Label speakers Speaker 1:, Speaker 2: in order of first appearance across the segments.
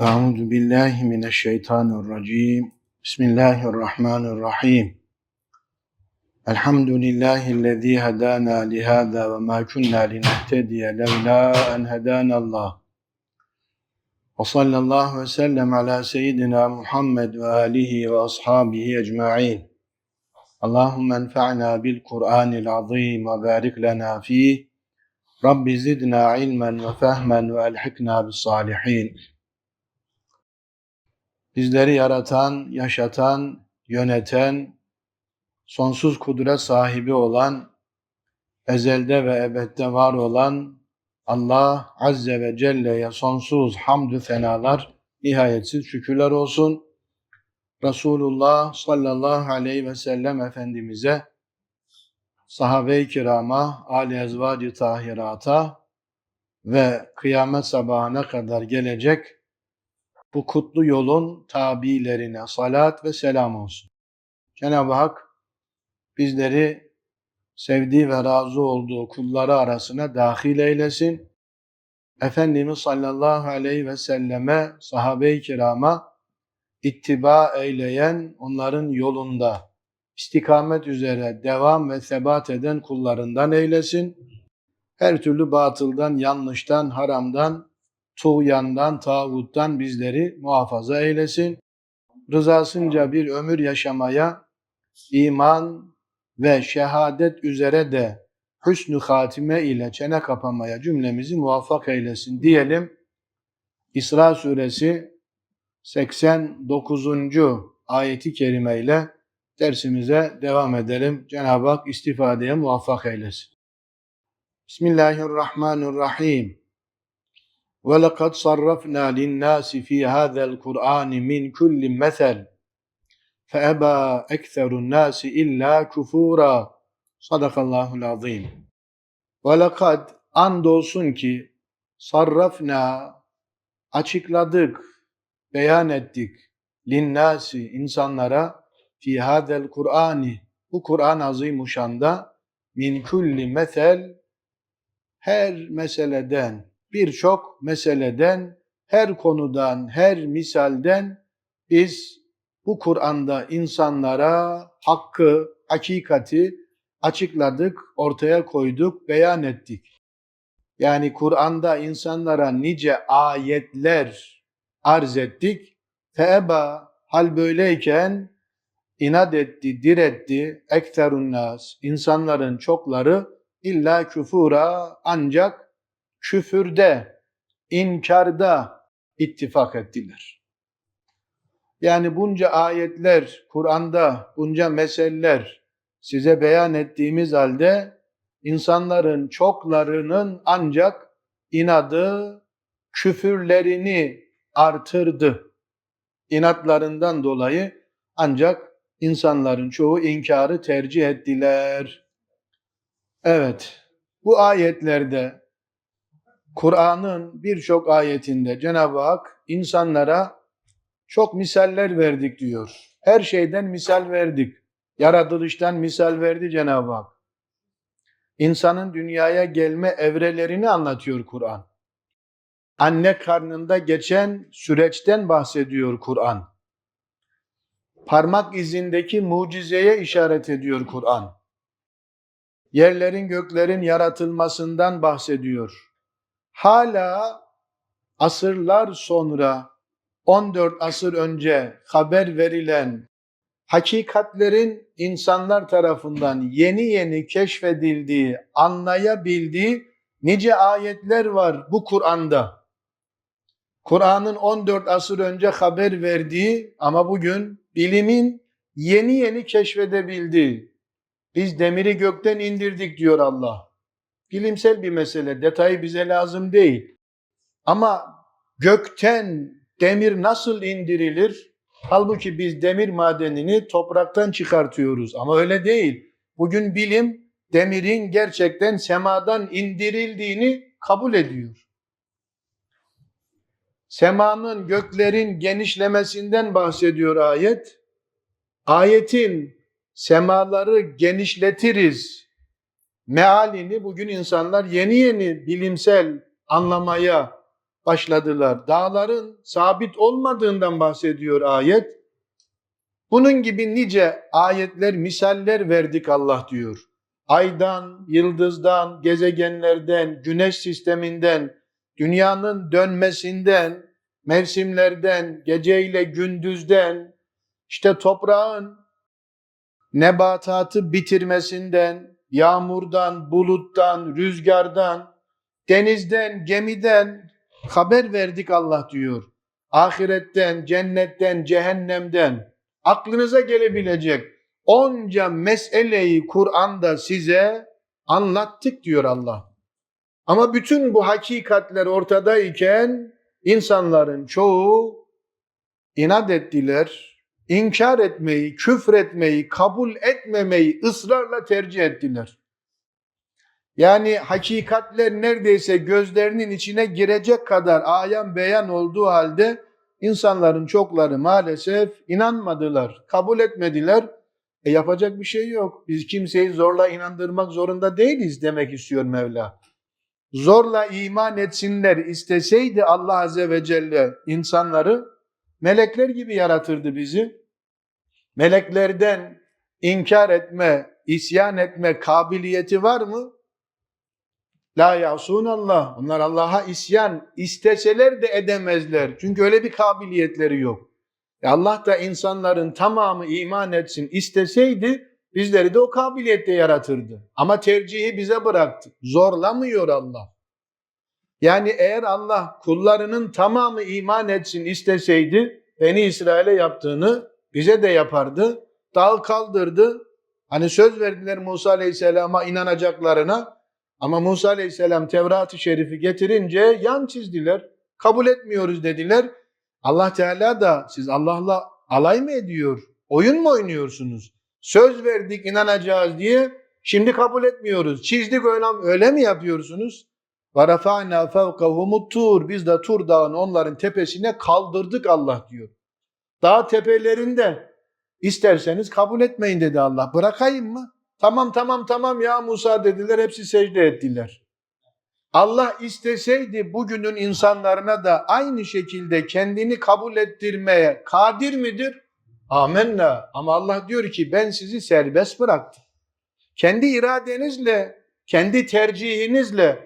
Speaker 1: Euzu billahi mineşşeytanirracim. Bismillahirrahmanirrahim. Elhamdülillahi'llezî hedâna lihâzâ ve mâ kunnâ linehtediye levlâ en hedânallah. Ve sallallahu ve sellem ala seyyidina Muhammed ve alihi ve ashabihi ecmaîn. Allahümme enfa'na bil Kur'anil azîm ve barik lena fîh. Rabbi zidna ilmen ve fehmen ve elhikna bis salihin. Bizleri yaratan, yaşatan, yöneten, sonsuz kudret sahibi olan, ezelde ve ebedde var olan Allah Azze ve Celle'ye sonsuz hamdü senalar, nihayetsiz şükürler olsun. Resulullah sallallahu aleyhi ve sellem Efendimiz'e, sahabe-i kirama, âli ezvacı tahirata ve kıyamet sabahına kadar gelecek bu kutlu yolun tabilerine salat ve selam olsun. Cenab-ı Hak bizleri sevdiği ve razı olduğu kulları arasına dahil eylesin. Efendimiz sallallahu aleyhi ve selleme, sahabe-i kirama ittiba eyleyen, onların yolunda istikamet üzere devam ve sebat eden kullarından eylesin. Her türlü batıldan, yanlıştan, haramdan, tuğyandan, tağuttan bizleri muhafaza eylesin. Rızasınca bir ömür yaşamaya, iman ve şehadet üzere de hüsnü hatime ile çene kapamaya cümlemizi muvaffak eylesin diyelim. İsra suresi 89. ayeti kerime ile dersimize devam edelim. Cenab-ı Hak istifadeye muvaffak eylesin. Bismillahirrahmanirrahim. وَلَقَدْ صَرَّفْنَا لِلنَّاسِ فِي هَذَا الْقُرْآنِ مِنْ كُلِّ مَثَلٍ فَأَبَى أَكْثَرُ النَّاسِ إِلَّا كُفُورًا Sadakallahul azim. وَلَقَدْ andolsun ki sarrafna açıkladık, beyan ettik linnasi insanlara fi hadel Kur'ani bu Kur'an azimuşanda min kulli mesel her meseleden birçok meseleden, her konudan, her misalden biz bu Kur'an'da insanlara hakkı, hakikati açıkladık, ortaya koyduk, beyan ettik. Yani Kur'an'da insanlara nice ayetler arz ettik. Feeba hal böyleyken inat etti, diretti ekterun nas insanların çokları illa küfura ancak küfürde, inkarda ittifak ettiler. Yani bunca ayetler, Kur'an'da bunca meseleler size beyan ettiğimiz halde insanların çoklarının ancak inadı, küfürlerini artırdı. İnatlarından dolayı ancak insanların çoğu inkarı tercih ettiler. Evet, bu ayetlerde Kur'an'ın birçok ayetinde Cenab-ı Hak insanlara çok misaller verdik diyor. Her şeyden misal verdik. Yaratılıştan misal verdi Cenab-ı Hak. İnsanın dünyaya gelme evrelerini anlatıyor Kur'an. Anne karnında geçen süreçten bahsediyor Kur'an. Parmak izindeki mucizeye işaret ediyor Kur'an. Yerlerin göklerin yaratılmasından bahsediyor hala asırlar sonra 14 asır önce haber verilen hakikatlerin insanlar tarafından yeni yeni keşfedildiği, anlayabildiği nice ayetler var bu Kur'an'da. Kur'an'ın 14 asır önce haber verdiği ama bugün bilimin yeni yeni keşfedebildiği. Biz demiri gökten indirdik diyor Allah bilimsel bir mesele. Detayı bize lazım değil. Ama gökten demir nasıl indirilir? Halbuki biz demir madenini topraktan çıkartıyoruz ama öyle değil. Bugün bilim demirin gerçekten semadan indirildiğini kabul ediyor. Semanın, göklerin genişlemesinden bahsediyor ayet. Ayetin semaları genişletiriz mealini bugün insanlar yeni yeni bilimsel anlamaya, başladılar. Dağların sabit olmadığından bahsediyor ayet. Bunun gibi nice ayetler, misaller verdik Allah diyor. Aydan, yıldızdan, gezegenlerden, güneş sisteminden, dünyanın dönmesinden, mevsimlerden, geceyle gündüzden, işte toprağın nebatatı bitirmesinden, yağmurdan, buluttan, rüzgardan, denizden, gemiden haber verdik Allah diyor. Ahiretten, cennetten, cehennemden aklınıza gelebilecek onca meseleyi Kur'an'da size anlattık diyor Allah. Ama bütün bu hakikatler ortadayken insanların çoğu inat ettiler, inkar etmeyi, küfretmeyi, kabul etmemeyi ısrarla tercih ettiler. Yani hakikatler neredeyse gözlerinin içine girecek kadar ayan beyan olduğu halde insanların çokları maalesef inanmadılar, kabul etmediler. E yapacak bir şey yok. Biz kimseyi zorla inandırmak zorunda değiliz demek istiyor Mevla. Zorla iman etsinler isteseydi Allah Azze ve Celle insanları melekler gibi yaratırdı bizi. Meleklerden inkar etme, isyan etme kabiliyeti var mı? La yasun Allah. Onlar Allah'a isyan isteseler de edemezler. Çünkü öyle bir kabiliyetleri yok. E Allah da insanların tamamı iman etsin isteseydi bizleri de o kabiliyette yaratırdı. Ama tercihi bize bıraktı. Zorlamıyor Allah. Yani eğer Allah kullarının tamamı iman etsin isteseydi Beni İsrail'e yaptığını bize de yapardı. Dağ kaldırdı. Hani söz verdiler Musa Aleyhisselam'a inanacaklarına. Ama Musa Aleyhisselam Tevrat-ı Şerif'i getirince yan çizdiler. Kabul etmiyoruz dediler. Allah Teala da siz Allah'la alay mı ediyor? Oyun mu oynuyorsunuz? Söz verdik inanacağız diye şimdi kabul etmiyoruz. Çizdik öyle, öyle mi yapıyorsunuz? Ve rafa'na tur. Biz de Tur Dağı'nı onların tepesine kaldırdık Allah diyor. Dağ tepelerinde isterseniz kabul etmeyin dedi Allah. Bırakayım mı? Tamam tamam tamam ya Musa dediler hepsi secde ettiler. Allah isteseydi bugünün insanlarına da aynı şekilde kendini kabul ettirmeye kadir midir? Amenna. Ama Allah diyor ki ben sizi serbest bıraktım. Kendi iradenizle, kendi tercihinizle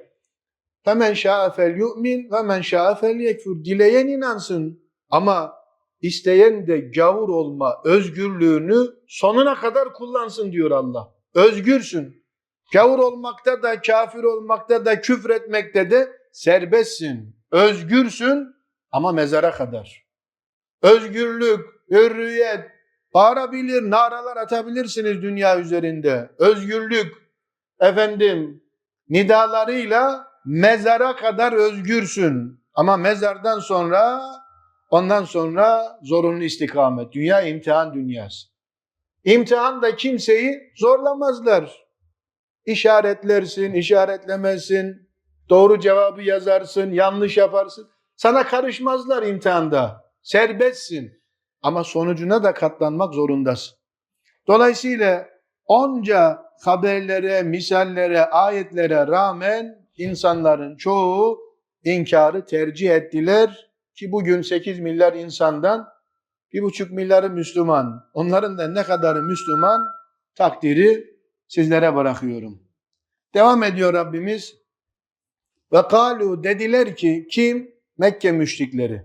Speaker 1: Femen şa'a fel yu'min ve men şa'a fel yekfur. Dileyen inansın ama isteyen de gavur olma özgürlüğünü sonuna kadar kullansın diyor Allah. Özgürsün. Gavur olmakta da, kafir olmakta da, küfretmekte de serbestsin. Özgürsün ama mezara kadar. Özgürlük, hürriyet, bağırabilir, naralar atabilirsiniz dünya üzerinde. Özgürlük, efendim, nidalarıyla mezara kadar özgürsün. Ama mezardan sonra, ondan sonra zorunlu istikamet. Dünya imtihan dünyası. İmtihanda kimseyi zorlamazlar. İşaretlersin, işaretlemezsin, doğru cevabı yazarsın, yanlış yaparsın. Sana karışmazlar imtihanda. Serbestsin. Ama sonucuna da katlanmak zorundasın. Dolayısıyla onca haberlere, misallere, ayetlere rağmen insanların çoğu inkarı tercih ettiler ki bugün 8 milyar insandan bir buçuk milyarı Müslüman. Onların da ne kadarı Müslüman takdiri sizlere bırakıyorum. Devam ediyor Rabbimiz. Ve kalu dediler ki kim? Mekke müşrikleri.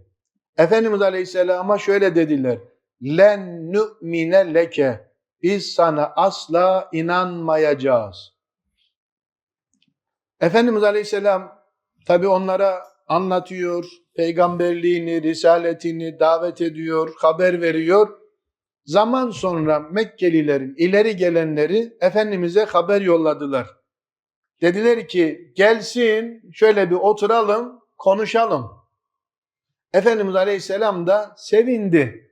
Speaker 1: Efendimiz Aleyhisselam'a şöyle dediler. Len nu'mine leke. Biz sana asla inanmayacağız. Efendimiz Aleyhisselam tabi onlara anlatıyor, peygamberliğini, risaletini davet ediyor, haber veriyor. Zaman sonra Mekkelilerin ileri gelenleri Efendimiz'e haber yolladılar. Dediler ki gelsin şöyle bir oturalım, konuşalım. Efendimiz Aleyhisselam da sevindi.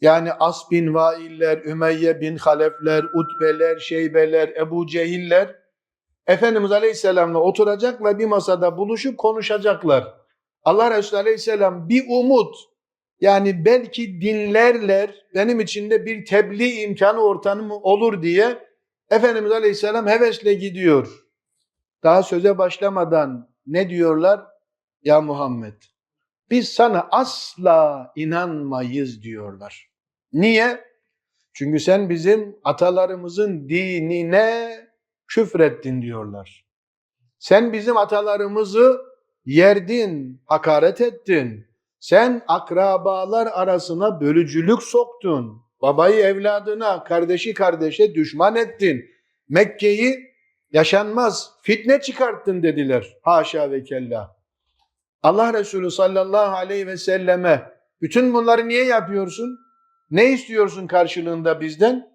Speaker 1: Yani As bin Vailler, Ümeyye bin Halefler, Utbeler, Şeybeler, Ebu Cehiller Efendimiz Aleyhisselam'la oturacaklar bir masada buluşup konuşacaklar. Allah Resulü Aleyhisselam bir umut yani belki dinlerler benim için de bir tebliğ imkanı ortamı olur diye Efendimiz Aleyhisselam hevesle gidiyor. Daha söze başlamadan ne diyorlar? Ya Muhammed Biz sana asla inanmayız diyorlar. Niye? Çünkü sen bizim atalarımızın dinine küfrettin diyorlar. Sen bizim atalarımızı yerdin, hakaret ettin. Sen akrabalar arasına bölücülük soktun. Babayı evladına, kardeşi kardeşe düşman ettin. Mekke'yi yaşanmaz fitne çıkarttın dediler. Haşa ve kella. Allah Resulü sallallahu aleyhi ve selleme bütün bunları niye yapıyorsun? Ne istiyorsun karşılığında bizden?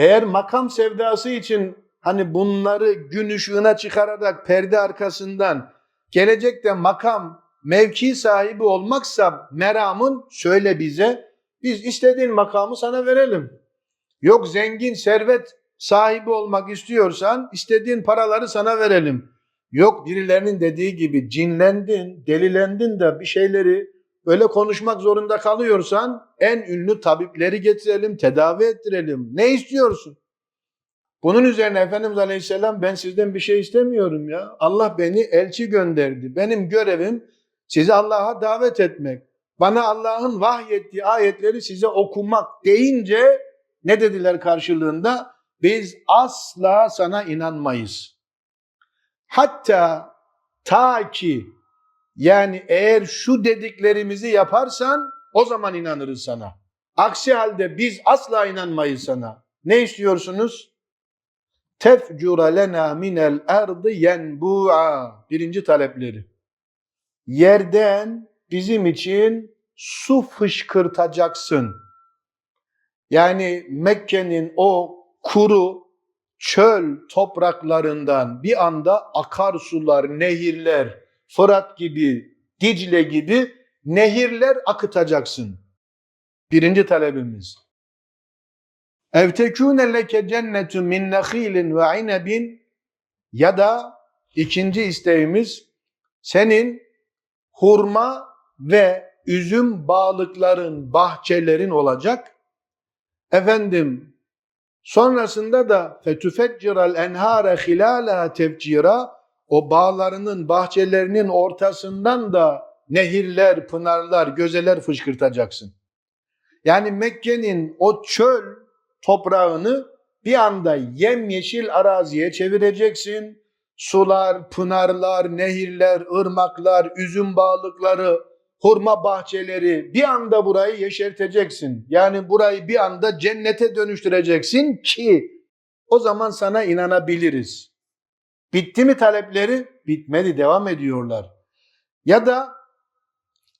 Speaker 1: Eğer makam sevdası için hani bunları gün ışığına çıkararak perde arkasından gelecekte makam, mevki sahibi olmaksa meramın söyle bize. Biz istediğin makamı sana verelim. Yok zengin, servet sahibi olmak istiyorsan istediğin paraları sana verelim. Yok birilerinin dediği gibi cinlendin, delilendin de bir şeyleri böyle konuşmak zorunda kalıyorsan en ünlü tabipleri getirelim, tedavi ettirelim. Ne istiyorsun? Bunun üzerine Efendimiz Aleyhisselam ben sizden bir şey istemiyorum ya. Allah beni elçi gönderdi. Benim görevim sizi Allah'a davet etmek. Bana Allah'ın vahyettiği ayetleri size okumak deyince ne dediler karşılığında? Biz asla sana inanmayız. Hatta ta ki yani eğer şu dediklerimizi yaparsan o zaman inanırız sana. Aksi halde biz asla inanmayız sana. Ne istiyorsunuz? Tefcura lena minel ardı yenbu'a. Birinci talepleri. Yerden bizim için su fışkırtacaksın. Yani Mekke'nin o kuru çöl topraklarından bir anda akarsular, nehirler, Fırat gibi, Dicle gibi nehirler akıtacaksın. Birinci talebimiz. Ev tekûne leke cennetun min nehilin ve ya da ikinci isteğimiz senin hurma ve üzüm bağlıkların, bahçelerin olacak. Efendim sonrasında da fetüfecciral enhare hilâleha tefcira o bağlarının, bahçelerinin ortasından da nehirler, pınarlar, gözeler fışkırtacaksın. Yani Mekke'nin o çöl toprağını bir anda yemyeşil araziye çevireceksin. Sular, pınarlar, nehirler, ırmaklar, üzüm bağlıkları, hurma bahçeleri bir anda burayı yeşerteceksin. Yani burayı bir anda cennete dönüştüreceksin ki o zaman sana inanabiliriz. Bitti mi talepleri? Bitmedi, devam ediyorlar. Ya da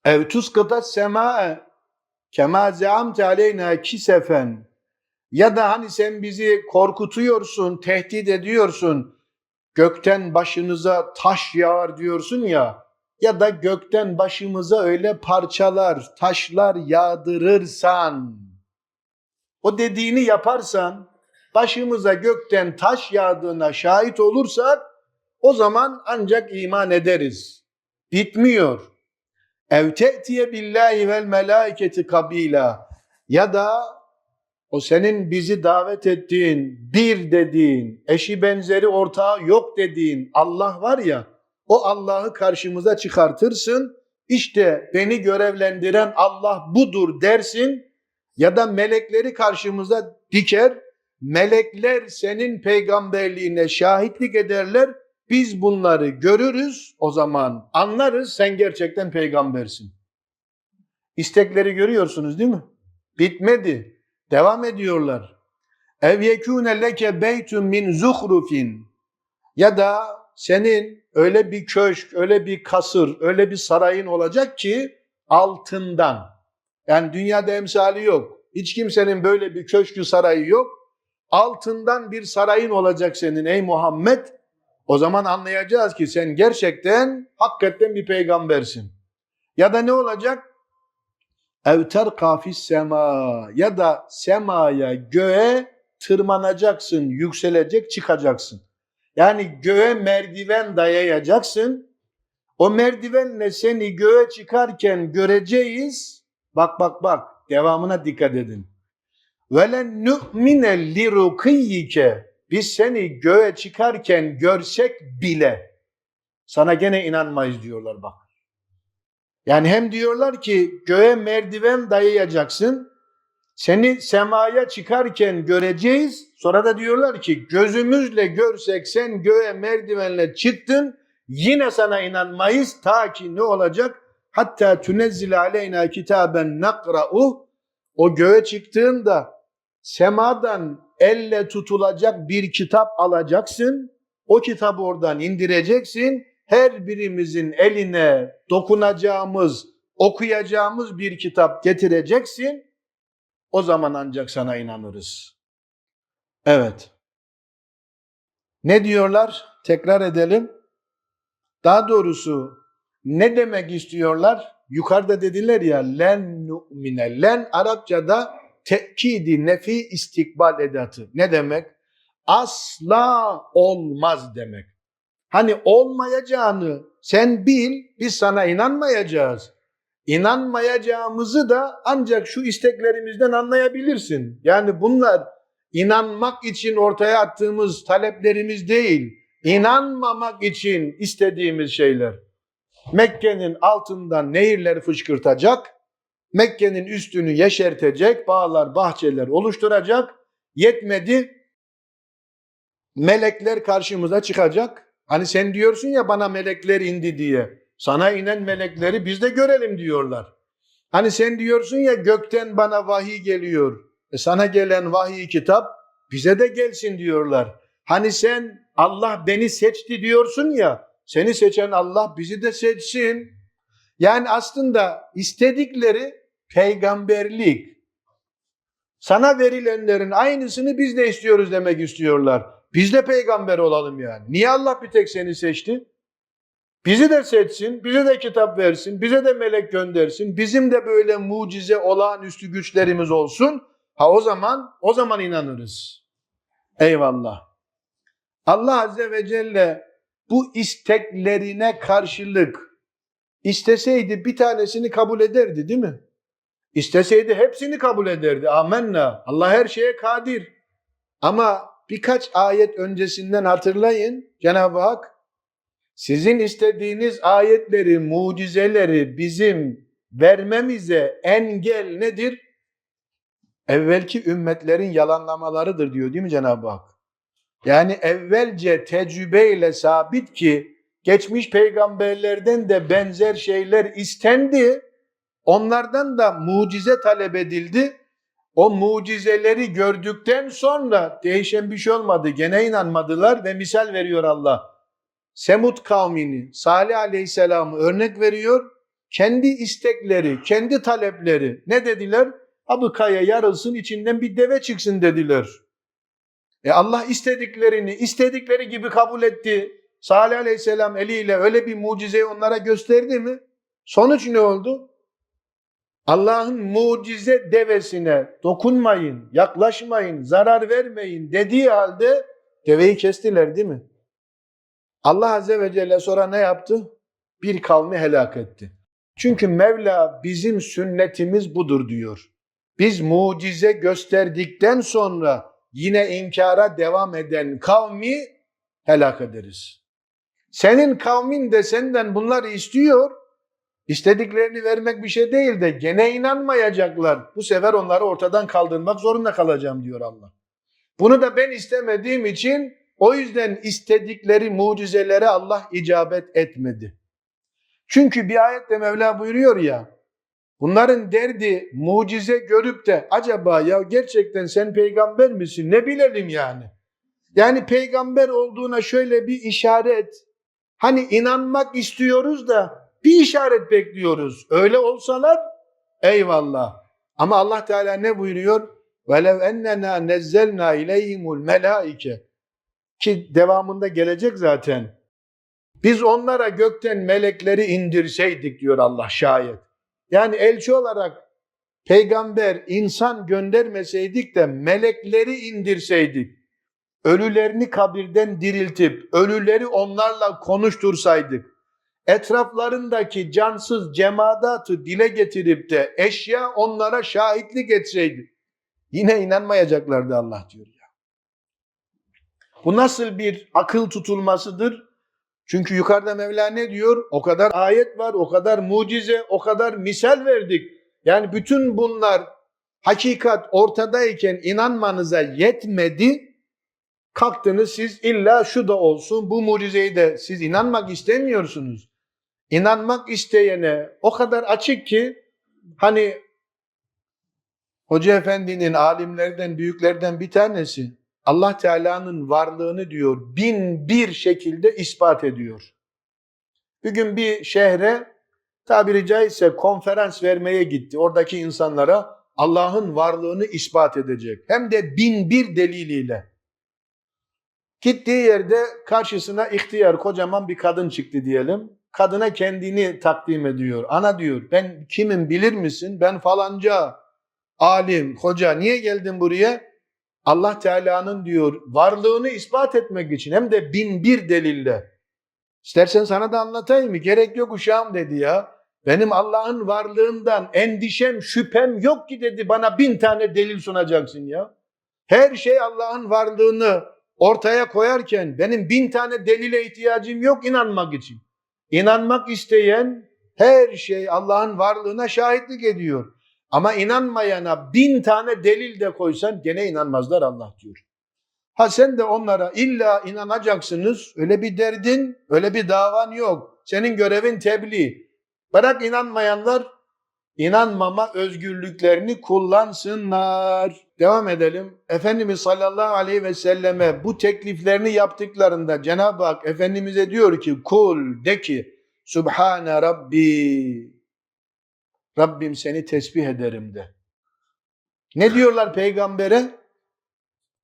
Speaker 1: ev tuskıta semae kema zeamte aleyna kisefen ya da hani sen bizi korkutuyorsun, tehdit ediyorsun, gökten başınıza taş yağar diyorsun ya, ya da gökten başımıza öyle parçalar, taşlar yağdırırsan, o dediğini yaparsan, başımıza gökten taş yağdığına şahit olursak, o zaman ancak iman ederiz. Bitmiyor. Ev te'tiye billahi vel melaiketi kabila ya da o senin bizi davet ettiğin, bir dediğin, eşi benzeri ortağı yok dediğin Allah var ya, o Allah'ı karşımıza çıkartırsın. İşte beni görevlendiren Allah budur dersin ya da melekleri karşımıza diker. Melekler senin peygamberliğine şahitlik ederler. Biz bunları görürüz o zaman anlarız sen gerçekten peygambersin. İstekleri görüyorsunuz değil mi? Bitmedi. Devam ediyorlar. Ev yekûne leke beytun min zuhrufin ya da senin öyle bir köşk, öyle bir kasır, öyle bir sarayın olacak ki altından. Yani dünyada emsali yok. Hiç kimsenin böyle bir köşkü sarayı yok. Altından bir sarayın olacak senin ey Muhammed. O zaman anlayacağız ki sen gerçekten hakikaten bir peygambersin. Ya da ne olacak? ev terka fis sema ya da semaya göğe tırmanacaksın, yükselecek, çıkacaksın. Yani göğe merdiven dayayacaksın. O merdivenle seni göğe çıkarken göreceğiz. Bak bak bak devamına dikkat edin. Velen nu'mine lirukiyyike biz seni göğe çıkarken görsek bile sana gene inanmayız diyorlar bak. Yani hem diyorlar ki göğe merdiven dayayacaksın. Seni semaya çıkarken göreceğiz. Sonra da diyorlar ki gözümüzle görsek sen göğe merdivenle çıktın. Yine sana inanmayız. Ta ki ne olacak? Hatta tünezzile aleyna kitaben nakra'u. O göğe çıktığında semadan elle tutulacak bir kitap alacaksın. O kitabı oradan indireceksin. Her birimizin eline dokunacağımız, okuyacağımız bir kitap getireceksin. O zaman ancak sana inanırız. Evet. Ne diyorlar? Tekrar edelim. Daha doğrusu ne demek istiyorlar? Yukarıda dediler ya len nu'mine. Len Arapçada tekidi nefi istikbal edatı. Ne demek? Asla olmaz demek. Hani olmayacağını sen bil, biz sana inanmayacağız. İnanmayacağımızı da ancak şu isteklerimizden anlayabilirsin. Yani bunlar inanmak için ortaya attığımız taleplerimiz değil, inanmamak için istediğimiz şeyler. Mekke'nin altından nehirler fışkırtacak, Mekke'nin üstünü yeşertecek, bağlar, bahçeler oluşturacak. Yetmedi, melekler karşımıza çıkacak. Hani sen diyorsun ya bana melekler indi diye. Sana inen melekleri biz de görelim diyorlar. Hani sen diyorsun ya gökten bana vahiy geliyor. E sana gelen vahiy kitap bize de gelsin diyorlar. Hani sen Allah beni seçti diyorsun ya. Seni seçen Allah bizi de seçsin. Yani aslında istedikleri peygamberlik. Sana verilenlerin aynısını biz de istiyoruz demek istiyorlar. Biz de peygamber olalım yani. Niye Allah bir tek seni seçti? Bizi de seçsin, bize de kitap versin, bize de melek göndersin. Bizim de böyle mucize olağanüstü güçlerimiz olsun. Ha o zaman, o zaman inanırız. Eyvallah. Allah Azze ve Celle bu isteklerine karşılık isteseydi bir tanesini kabul ederdi değil mi? İsteseydi hepsini kabul ederdi. Amenna. Allah her şeye kadir. Ama birkaç ayet öncesinden hatırlayın. Cenab-ı Hak sizin istediğiniz ayetleri, mucizeleri bizim vermemize engel nedir? Evvelki ümmetlerin yalanlamalarıdır diyor değil mi Cenab-ı Hak? Yani evvelce tecrübeyle sabit ki geçmiş peygamberlerden de benzer şeyler istendi. Onlardan da mucize talep edildi. O mucizeleri gördükten sonra değişen bir şey olmadı. Gene inanmadılar ve misal veriyor Allah. Semut kavmini, Salih Aleyhisselam'ı örnek veriyor. Kendi istekleri, kendi talepleri ne dediler? Abi kaya yarılsın içinden bir deve çıksın dediler. E Allah istediklerini istedikleri gibi kabul etti. Salih Aleyhisselam eliyle öyle bir mucizeyi onlara gösterdi mi? Sonuç ne oldu? Allah'ın mucize devesine dokunmayın, yaklaşmayın, zarar vermeyin dediği halde deveyi kestiler değil mi? Allah Azze ve Celle sonra ne yaptı? Bir kavmi helak etti. Çünkü Mevla bizim sünnetimiz budur diyor. Biz mucize gösterdikten sonra yine inkara devam eden kavmi helak ederiz. Senin kavmin de senden bunları istiyor. İstediklerini vermek bir şey değil de gene inanmayacaklar. Bu sefer onları ortadan kaldırmak zorunda kalacağım diyor Allah. Bunu da ben istemediğim için o yüzden istedikleri mucizelere Allah icabet etmedi. Çünkü bir ayette Mevla buyuruyor ya, bunların derdi mucize görüp de acaba ya gerçekten sen peygamber misin ne bilelim yani. Yani peygamber olduğuna şöyle bir işaret, hani inanmak istiyoruz da bir işaret bekliyoruz. Öyle olsalar eyvallah. Ama Allah Teala ne buyuruyor? وَلَوْ اَنَّنَا نَزَّلْنَا اِلَيْهِمُ الْمَلَائِكَ Ki devamında gelecek zaten. Biz onlara gökten melekleri indirseydik diyor Allah şayet. Yani elçi olarak peygamber, insan göndermeseydik de melekleri indirseydik. Ölülerini kabirden diriltip ölüleri onlarla konuştursaydık etraflarındaki cansız cemadatı dile getirip de eşya onlara şahitlik etseydi yine inanmayacaklardı Allah diyor ya. Bu nasıl bir akıl tutulmasıdır? Çünkü yukarıda Mevla ne diyor? O kadar ayet var, o kadar mucize, o kadar misal verdik. Yani bütün bunlar hakikat ortadayken inanmanıza yetmedi. Kalktınız siz illa şu da olsun, bu mucizeyi de siz inanmak istemiyorsunuz. İnanmak isteyene o kadar açık ki hani Hoca Efendi'nin alimlerden, büyüklerden bir tanesi Allah Teala'nın varlığını diyor bin bir şekilde ispat ediyor. Bir gün bir şehre tabiri caizse konferans vermeye gitti. Oradaki insanlara Allah'ın varlığını ispat edecek. Hem de bin bir deliliyle. Gittiği yerde karşısına ihtiyar kocaman bir kadın çıktı diyelim. Kadına kendini takdim ediyor. Ana diyor ben kimim bilir misin? Ben falanca alim, hoca niye geldin buraya? Allah Teala'nın diyor varlığını ispat etmek için hem de bin bir delille. İstersen sana da anlatayım? Gerek yok uşağım dedi ya. Benim Allah'ın varlığından endişem, şüphem yok ki dedi. Bana bin tane delil sunacaksın ya. Her şey Allah'ın varlığını ortaya koyarken benim bin tane delile ihtiyacım yok inanmak için. İnanmak isteyen her şey Allah'ın varlığına şahitlik ediyor. Ama inanmayana bin tane delil de koysan gene inanmazlar Allah diyor. Ha sen de onlara illa inanacaksınız. Öyle bir derdin, öyle bir davan yok. Senin görevin tebliğ. Bırak inanmayanlar inanmama özgürlüklerini kullansınlar. Devam edelim. Efendimiz sallallahu aleyhi ve selleme bu tekliflerini yaptıklarında Cenab-ı Hak Efendimiz'e diyor ki kul de ki Subhane Rabbi Rabbim seni tesbih ederim de. Ne diyorlar peygambere?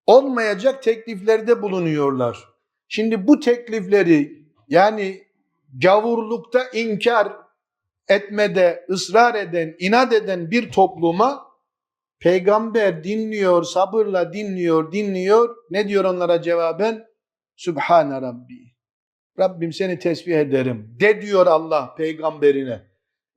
Speaker 1: Olmayacak tekliflerde bulunuyorlar. Şimdi bu teklifleri yani gavurlukta inkar etmede ısrar eden, inat eden bir topluma peygamber dinliyor, sabırla dinliyor, dinliyor. Ne diyor onlara cevaben? Sübhane Rabbi. Rabbim seni tesbih ederim. De diyor Allah peygamberine.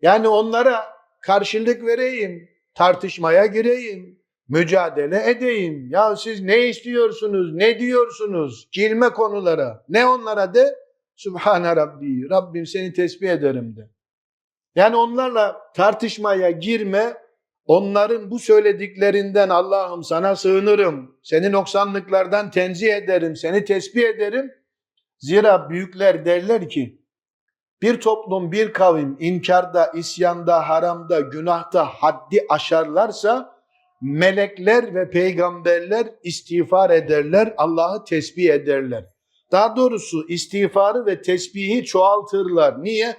Speaker 1: Yani onlara karşılık vereyim, tartışmaya gireyim, mücadele edeyim. Ya siz ne istiyorsunuz, ne diyorsunuz? Girme konulara. Ne onlara de? Sübhane Rabbi. Rabbim seni tesbih ederim de. Yani onlarla tartışmaya girme, onların bu söylediklerinden Allah'ım sana sığınırım, seni noksanlıklardan tenzih ederim, seni tesbih ederim. Zira büyükler derler ki, bir toplum, bir kavim inkarda, isyanda, haramda, günahta haddi aşarlarsa, melekler ve peygamberler istiğfar ederler, Allah'ı tesbih ederler. Daha doğrusu istiğfarı ve tesbihi çoğaltırlar. Niye?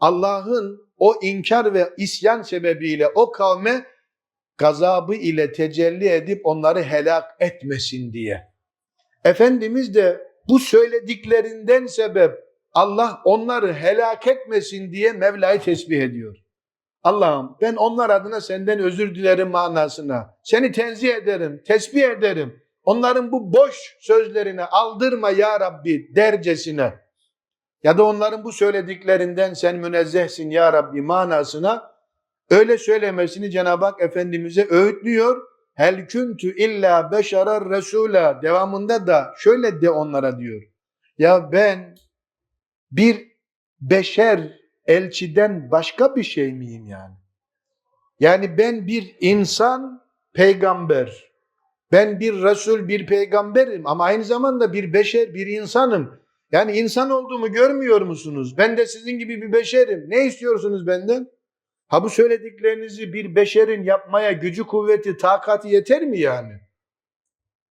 Speaker 1: Allah'ın o inkar ve isyan sebebiyle o kavme gazabı ile tecelli edip onları helak etmesin diye. Efendimiz de bu söylediklerinden sebep Allah onları helak etmesin diye Mevla'yı tesbih ediyor. Allah'ım ben onlar adına senden özür dilerim manasına. Seni tenzih ederim, tesbih ederim. Onların bu boş sözlerine aldırma ya Rabbi dercesine. Ya da onların bu söylediklerinden sen münezzehsin ya Rabbi manasına öyle söylemesini Cenab-ı Hak Efendimiz'e öğütlüyor. Hel kuntu illa beşerer resula devamında da şöyle de onlara diyor. Ya ben bir beşer elçiden başka bir şey miyim yani? Yani ben bir insan, peygamber. Ben bir Resul, bir peygamberim ama aynı zamanda bir beşer, bir insanım. Yani insan olduğumu görmüyor musunuz? Ben de sizin gibi bir beşerim. Ne istiyorsunuz benden? Ha bu söylediklerinizi bir beşerin yapmaya gücü, kuvveti, takati yeter mi yani?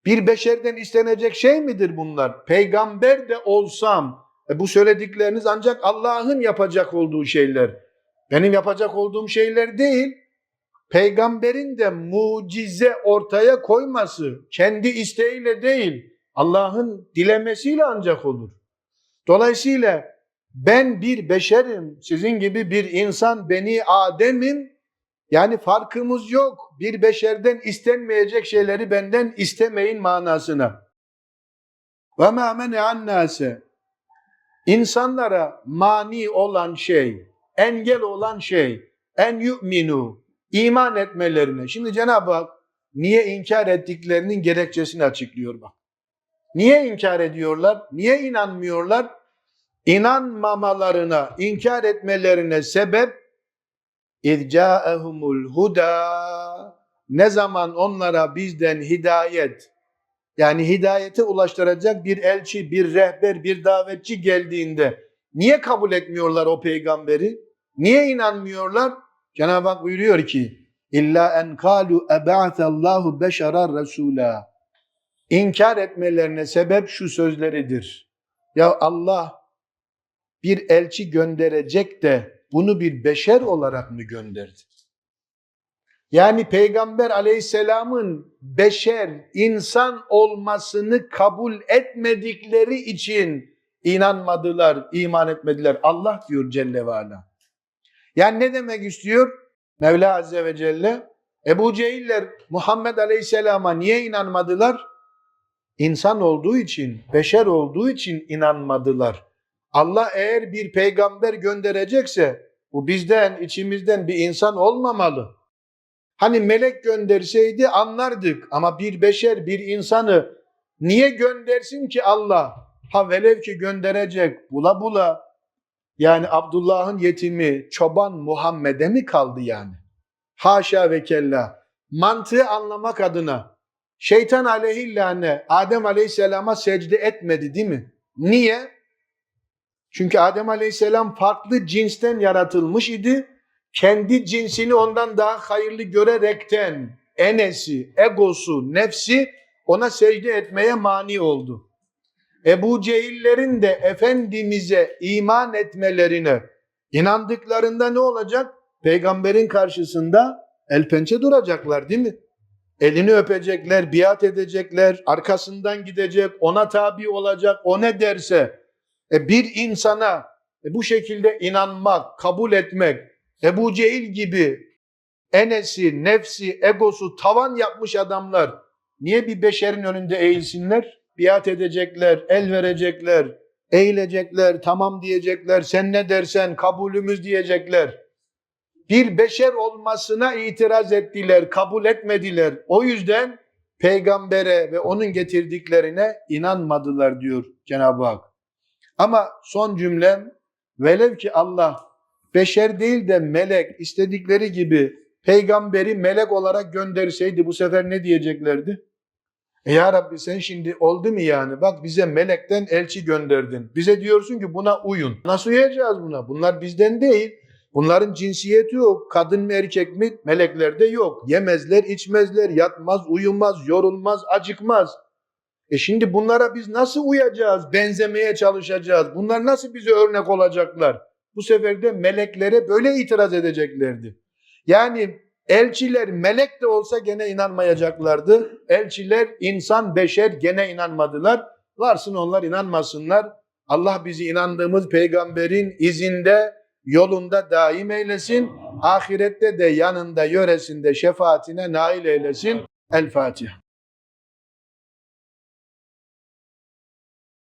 Speaker 1: Bir beşerden istenecek şey midir bunlar? Peygamber de olsam, e bu söyledikleriniz ancak Allah'ın yapacak olduğu şeyler. Benim yapacak olduğum şeyler değil. Peygamberin de mucize ortaya koyması kendi isteğiyle değil, Allah'ın dilemesiyle ancak olur. Dolayısıyla ben bir beşerim, sizin gibi bir insan, beni Adem'im. Yani farkımız yok. Bir beşerden istenmeyecek şeyleri benden istemeyin manasına. Ve ma men'an nase İnsanlara mani olan şey, engel olan şey, en yu'minu, iman etmelerine. Şimdi Cenab-ı Hak niye inkar ettiklerinin gerekçesini açıklıyor bak. Niye inkar ediyorlar? Niye inanmıyorlar? İnanmamalarına, inkar etmelerine sebep irca'ehumul huda ne zaman onlara bizden hidayet yani hidayete ulaştıracak bir elçi, bir rehber, bir davetçi geldiğinde niye kabul etmiyorlar o peygamberi? Niye inanmıyorlar? Cenab-ı Hak buyuruyor ki İlla en kalu eb'atallahu beşara rasula. İnkar etmelerine sebep şu sözleridir. Ya Allah bir elçi gönderecek de bunu bir beşer olarak mı gönderdi? Yani Peygamber aleyhisselamın beşer, insan olmasını kabul etmedikleri için inanmadılar, iman etmediler. Allah diyor Celle ve Ala. Yani ne demek istiyor? Mevla Azze ve Celle, Ebu Cehiller Muhammed aleyhisselama niye inanmadılar? İnsan olduğu için, beşer olduğu için inanmadılar. Allah eğer bir peygamber gönderecekse bu bizden, içimizden bir insan olmamalı. Hani melek gönderseydi anlardık ama bir beşer, bir insanı niye göndersin ki Allah? Ha velev ki gönderecek bula bula yani Abdullah'ın yetimi çoban Muhammed'e mi kaldı yani? Haşa ve kella. Mantığı anlamak adına şeytan aleyhillâne Adem aleyhisselama secde etmedi değil mi? Niye? Çünkü Adem aleyhisselam farklı cinsten yaratılmış idi. Kendi cinsini ondan daha hayırlı görerekten enesi, egosu, nefsi ona secde etmeye mani oldu. Ebu Cehillerin de Efendimiz'e iman etmelerine inandıklarında ne olacak? Peygamberin karşısında el pençe duracaklar değil mi? Elini öpecekler, biat edecekler, arkasından gidecek, ona tabi olacak, o ne derse. E bir insana e bu şekilde inanmak, kabul etmek, Ebu Cehil gibi enesi, nefsi, egosu tavan yapmış adamlar niye bir beşerin önünde eğilsinler? Biat edecekler, el verecekler, eğilecekler, tamam diyecekler, sen ne dersen kabulümüz diyecekler. Bir beşer olmasına itiraz ettiler, kabul etmediler. O yüzden peygambere ve onun getirdiklerine inanmadılar diyor Cenab-ı Hak. Ama son cümlem velev ki Allah beşer değil de melek istedikleri gibi peygamberi melek olarak gönderseydi bu sefer ne diyeceklerdi? E ya Rabbi sen şimdi oldu mu yani? Bak bize melekten elçi gönderdin. Bize diyorsun ki buna uyun. Nasıl uyacağız buna? Bunlar bizden değil. Bunların cinsiyeti yok. Kadın mı erkek mi? Meleklerde yok. Yemezler, içmezler, yatmaz, uyumaz, yorulmaz, acıkmaz. E şimdi bunlara biz nasıl uyacağız? Benzemeye çalışacağız. Bunlar nasıl bize örnek olacaklar? Bu sefer de meleklere böyle itiraz edeceklerdi. Yani elçiler melek de olsa gene inanmayacaklardı. Elçiler insan beşer gene inanmadılar. Varsın onlar inanmasınlar. Allah bizi inandığımız peygamberin izinde, yolunda daim eylesin. Ahirette de yanında, yöresinde şefaatine nail eylesin. El Fatiha.